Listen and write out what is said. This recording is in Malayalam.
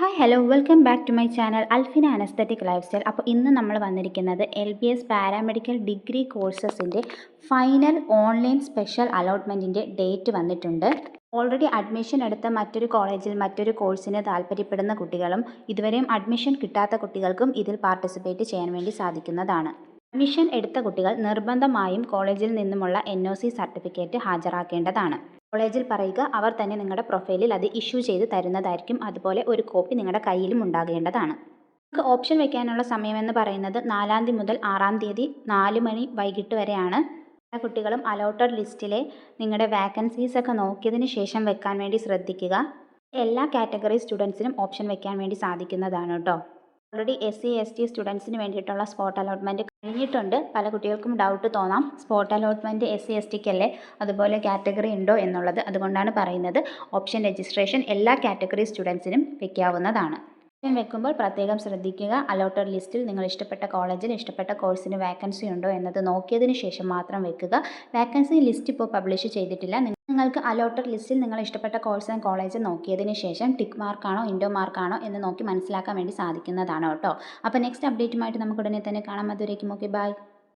Hi hello welcome back to my channel Alfina anaesthetic life style അപ്പോൾ ഇന്ന് നമ്മൾ വന്നിരിക്കുന്നത് L B S paramedical degree കോഴ്സസിന്റെ final online special അലോട്ട്മെന്റിന്റെ ഡേറ്റ് വന്നിട്ടുണ്ട്. ഓൾറെഡി അഡ്മിഷൻ എടുത്ത മറ്റൊരു കോളേജിൽ മറ്റൊരു കോഴ്സിന് താല്പര്യപ്പെടുന്ന കുട്ടികളും ഇതുവരെയും അഡ്മിഷൻ കിട്ടാത്ത കുട്ടികൾക്കും ഇതിൽ പാർട്ടിസിപ്പേറ്റ് ചെയ്യാൻ വേണ്ടി സാധിക്കുന്നതാണ്. അഡ്മിഷൻ എടുത്ത കുട്ടികൾ നിർബന്ധമായും കോളേജിൽ നിന്നുമുള്ള എൻ സർട്ടിഫിക്കറ്റ് ഹാജരാക്കേണ്ടതാണ്. കോളേജിൽ പറയുക അവർ തന്നെ നിങ്ങളുടെ പ്രൊഫൈലിൽ അത് ഇഷ്യൂ ചെയ്ത് തരുന്നതായിരിക്കും. അതുപോലെ ഒരു കോപ്പി നിങ്ങളുടെ കയ്യിലും ഉണ്ടാകേണ്ടതാണ്. നിങ്ങൾക്ക് ഓപ്ഷൻ വയ്ക്കാനുള്ള സമയമെന്ന് പറയുന്നത് നാലാം തീയതി മുതൽ ആറാം തീയതി നാല് മണി വൈകിട്ട് വരെയാണ്. എല്ലാ കുട്ടികളും അലോട്ടഡ് ലിസ്റ്റിലെ നിങ്ങളുടെ വാക്കൻസീസ് ഒക്കെ നോക്കിയതിന് ശേഷം വെക്കാൻ വേണ്ടി ശ്രദ്ധിക്കുക. എല്ലാ കാറ്റഗറി സ്റ്റുഡൻസിനും ഓപ്ഷൻ വെക്കാൻ വേണ്ടി സാധിക്കുന്നതാണ് കേട്ടോ already S C S T സ്റ്റുഡൻസിന് വേണ്ടിയിട്ടുള്ള സ്പോട്ട് അലോട്ട്മെന്റ് കഴിഞ്ഞിട്ടുണ്ട്. പല കുട്ടികൾക്കും ഡൗട്ട് തോന്നാം. Spot allotment S C S ടിക്കല്ലേ അതുപോലെ കാറ്റഗറി ഉണ്ടോ എന്നുള്ളത് അതുകൊണ്ടാണ് പറയുന്നത്. ഓപ്ഷൻ രജിസ്ട്രേഷൻ എല്ലാ കാറ്റഗറി സ്റ്റുഡൻസിനും വെക്കാവുന്നതാണ്. ഓപ്ഷൻ വെക്കുമ്പോൾ പ്രത്യേകം ശ്രദ്ധിക്കുക. അലോട്ടഡ് ലിസ്റ്റിൽ നിങ്ങൾ ഇഷ്ടപ്പെട്ട കോളേജിൽ ഇഷ്ടപ്പെട്ട കോഴ്സിന് വാക്കൻസി ഉണ്ടോ എന്നത് നോക്കിയതിന് ശേഷം മാത്രം വെക്കുക. വാക്കൻസി ലിസ്റ്റ് ഇപ്പോൾ പബ്ലിഷ് ചെയ്തിട്ടില്ല. നിങ്ങൾക്ക് അലോട്ടഡ് ലിസ്റ്റിൽ നിങ്ങൾ ഇഷ്ടപ്പെട്ട കോഴ്സ് ആൻഡ് കോളേജ് നോക്കിയതിന് ശേഷം ടിക്ക് മാർക്കാണോ ഇൻഡോ മാർക്കാണോ എന്ന് നോക്കി മനസ്സിലാക്കാൻ വേണ്ടി സാധിക്കുന്നതാണ് കേട്ടോ. അപ്പോൾ നെക്സ്റ്റ് അപ്ഡേറ്റുമായിട്ട് നമുക്ക് ഉടനെ തന്നെ കാണാം. അതുവരേക്കും ഓക്കെ ബൈ